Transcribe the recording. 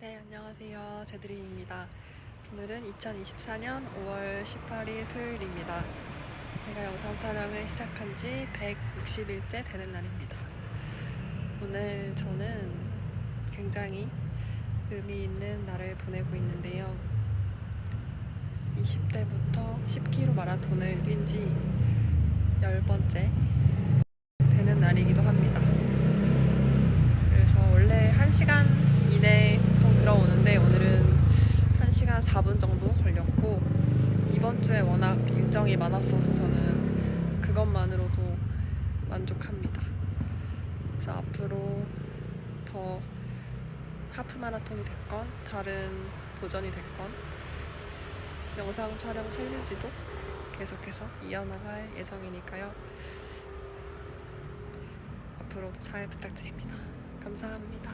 네, 안녕하세요. 제드린입니다. 오늘은 2024년 5월 18일 토요일입니다. 제가 영상 촬영을 시작한 지 160일째 되는 날입니다. 오늘 저는 굉장히 의미 있는 날을 보내고 있는데요. 20대부터 10km 마라톤을 뛴 지 10번째 되는 날이기도 합니다. 그래서 원래 1시간 이내에 보통 들어오는데 오늘은 1시간 4분 정도 걸렸고 이번 주에 워낙 일정이 많았어서 저는 그것만으로도 만족합니다. 그래서 앞으로 더 하프 마라톤이 됐건 다른 도전이 됐건 영상 촬영 챌린지도 계속해서 이어나갈 예정이니까요. 앞으로도 잘 부탁드립니다. 감사합니다.